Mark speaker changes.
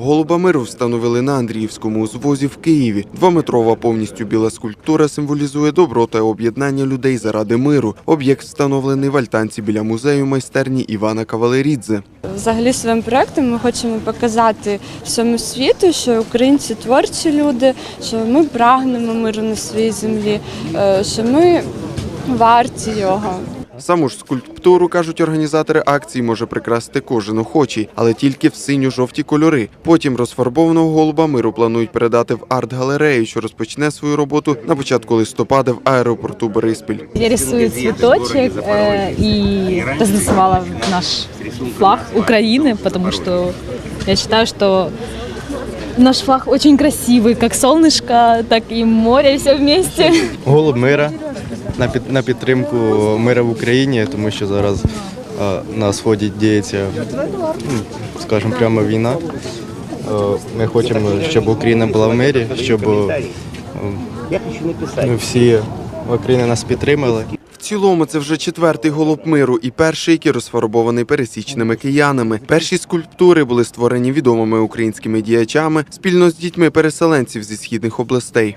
Speaker 1: Голуба миру встановили на Андріївському узвозі в Києві. Двометрова повністю біла скульптура символізує добро та об'єднання людей заради миру. Об'єкт встановлений в альтанці біля музею майстерні Івана Кавалерідзе.
Speaker 2: Взагалі своїм проектом ми хочемо показати всьому світу, що українці творчі люди, що ми прагнемо миру на своїй землі, е, що ми варті його.
Speaker 1: Саму ж скульптуру, кажуть організатори акції, може прикрасити кожен охочий, але тільки в синьо-жовті кольори. Потім розфарбованого голуба миру планують передати в арт-галерею, що розпочне свою роботу на початку листопада в аеропорту Бориспіль.
Speaker 3: Я рисую цветочек э, и разрисовала наш флаг Украины, потому что я считаю, что наш флаг очень красивый, как солнышко, так и море, все вместе.
Speaker 4: голуб мира на під на підтримку мира в Україні, тому що зараз е, на сході діється, ну, скажімо, прямо війна. Е, Ми хочемо, щоб Україна була в мирі, щоб е, всі в Україні нас підтримали.
Speaker 1: В цілому це вже четвертий голуб миру і перший, який розфарбований пересічними киянами. Перші скульптури були створені відомими українськими діячами спільно з дітьми переселенців зі східних областей.